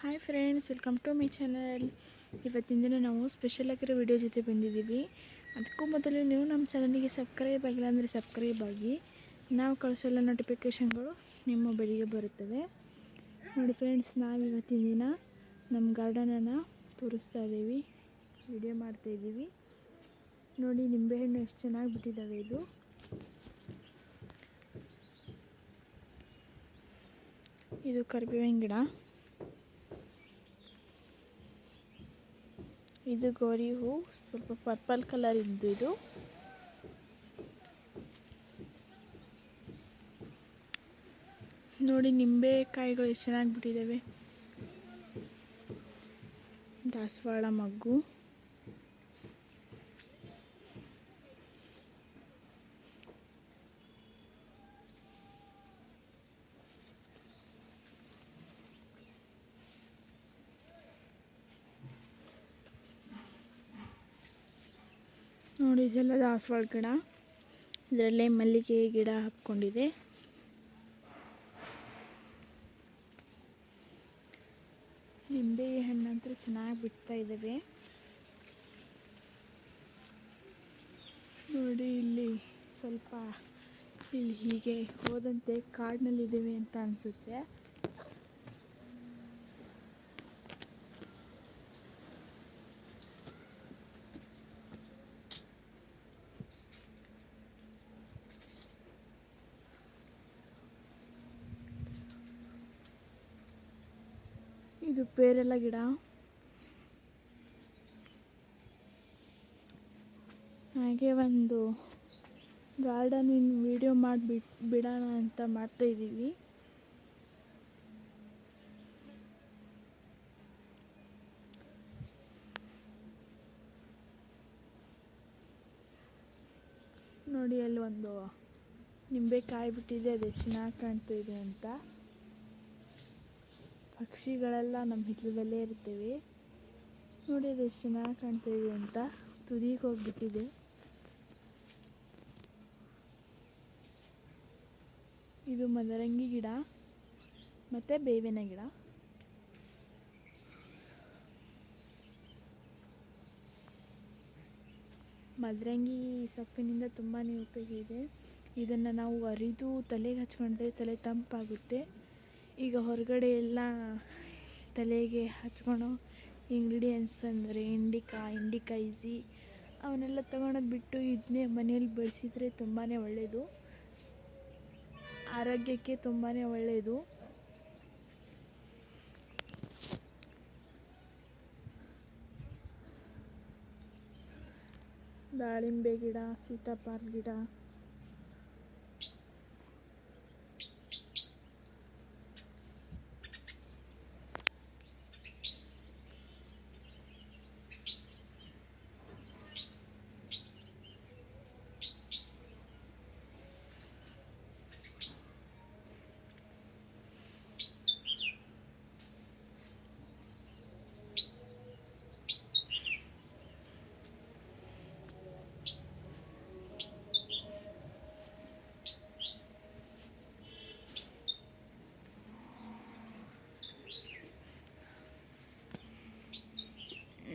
Hi friends welcome to my channel ಇವತ್ತಿನ ದಿನ ನಾವು ಸ್ಪೆಷಲ್ ಆಗಿರೋ ವಿಡಿಯೋ ಜೊತೆ ಬಂದಿದ್ದೀವಿ. ಅದಕ್ಕೂ ಮೊದಲು ನೀವು ನಮ್ಮ ಚಾನಲಿಗೆ ಸಬ್ಸ್ಕ್ರೈಬ್ ಆಗಿಲ್ಲ ಅಂದರೆ ಸಬ್ಸ್ಕ್ರೈಬ್ ಆಗಿ. ನಾವು ಕಳಿಸೋಲ್ಲ ನೋಟಿಫಿಕೇಷನ್ಗಳು ನಿಮ್ಮ ಮೊಬೈಲಿಗೆ ಬರುತ್ತವೆ. ನೋಡಿ ಫ್ರೆಂಡ್ಸ್ ನಾವು ಇವತ್ತಿನ ದಿನ ನಮ್ಮ ಗಾರ್ಡನನ್ನು ತೋರಿಸ್ತಾ ಇದ್ದೀವಿ. ವಿಡಿಯೋ ಮಾಡ್ತಾ ಇದ್ದೀವಿ. ನೋಡಿ ನಿಂಬೆಹಣ್ಣು ಎಷ್ಟು ಚೆನ್ನಾಗಿ ಬಿಟ್ಟಿದ್ದಾವೆ ಇದು. ಇದು ಕರಿಬೇವಿನ ಗಿಡ. ಇದು ಗೋರಿ ಹೂ, ಸ್ವಲ್ಪ ಪರ್ಪಲ್ ಕಲರ್ ಇದ್ದು ಇದು. ನೋಡಿ ನಿಂಬೆಕಾಯಿಗಳು ಎಷ್ಟು ಚೆನ್ನಾಗಿ ಬಿಟ್ಟಿದ್ದಾವೆ. ದಾಸವಾಳ ಮಗ್ಗು ನೋಡಿ ಇದೆಲ್ಲ ದಾಸವಾಳ ಗಿಡ ಇದರಲ್ಲೇ ಮಲ್ಲಿಗೆ ಗಿಡ ಹಾಕ್ಕೊಂಡಿದೆ. ನಿಂಬೆ ಹಣ್ಣಂತೂ ಚೆನ್ನಾಗಿ ಬಿಡ್ತಾ ಇದ್ದಾವೆ ನೋಡಿ ಇಲ್ಲಿ ಸ್ವಲ್ಪ ಇಲ್ಲಿ ಹೀಗೆ ಹೋದಂತೆ ಕಾಡಿನಲ್ಲಿದ್ದೇವೆ ಅಂತ ಅನಿಸುತ್ತೆ. ಇದು ಪೇರೆಲ್ಲ ಗಿಡ. ಹಾಗೆ ಒಂದು ಇನ್ ವಿಡಿಯೋ ಮಾಡಿಬಿಟ್ ಬಿಡೋಣ ಅಂತ ಮಾಡ್ತಾ ಇದ್ದೀವಿ. ನೋಡಿ ಅಲ್ಲಿ ಒಂದು ನಿಂಬೆಕಾಯಿ ಬಿಟ್ಟಿದೆ ಅದು ಎಷ್ಟು ಚೆನ್ನಾಗಿ ಕಾಣ್ತಾ ಇದೆ ಅಂತ. ಪಕ್ಷಿಗಳೆಲ್ಲ ನಮ್ಮ ಹಿತ್ತಲದಲ್ಲೇ ಇರ್ತವೆ. ನೋಡಿ ಎಷ್ಟು ಚೆನ್ನಾಗಿ ಕಾಣ್ತಾ ಇದೆ ಅಂತ ತುದಿಗೆ ಹೋಗ್ಬಿಟ್ಟಿದೆ. ಇದು ಮದರಂಗಿ ಗಿಡ ಮತ್ತು ಬೇವಿನ ಗಿಡ. ಮದರಂಗಿ ಸೊಪ್ಪಿನಿಂದ ತುಂಬಾ ಉಪಯೋಗ ಇದೆ. ಇದನ್ನು ನಾವು ಅರಿದು ತಲೆಗೆ ಹಚ್ಕೊಂಡ್ರೆ ತಲೆ ತಂಪಾಗುತ್ತೆ. ಈಗ ಹೊರಗಡೆ ಎಲ್ಲ ತಲೆಗೆ ಹಚ್ಕೊಳೋ ಇಂಗ್ರೀಡಿಯೆಂಟ್ಸ್ ಅಂದರೆ ಇಂಡಿಕಾ ಇಂಡಿಕಾ ಈಸಿ ಅವನ್ನೆಲ್ಲ ತಗೊಳೋದು ಬಿಟ್ಟು ಇದನ್ನೇ ಮನೇಲಿ ಬೆಳೆಸಿದರೆ ತುಂಬಾ ಒಳ್ಳೆಯದು ಆರೋಗ್ಯಕ್ಕೆ ತುಂಬಾ ಒಳ್ಳೆಯದು ದಾಳಿಂಬೆ ಗಿಡ, ಸೀತಾಫಲ ಗಿಡ.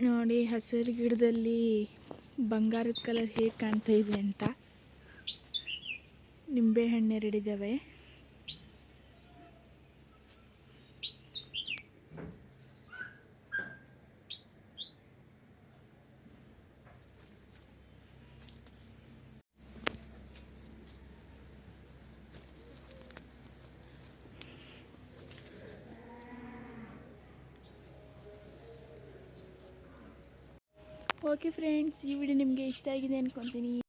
ನೋಡಿ ಹಸಿರು ಗಿಡದಲ್ಲಿ ಬಂಗಾರದ ಕಲರ್ ಹೇಗೆ ಕಾಣ್ತಾ ಇದೆ ಅಂತ. ನಿಂಬೆ ಹಣ್ಣು ಎರಡಿದ್ದಾವೆ ಓಕೆ ಫ್ರೆಂಡ್ಸ್ ಈ ವಿಡಿಯೋ ನಿಮಗೆ ಇಷ್ಟ ಆಗಿದೆ ಅಂದ್ಕೊತೀನಿ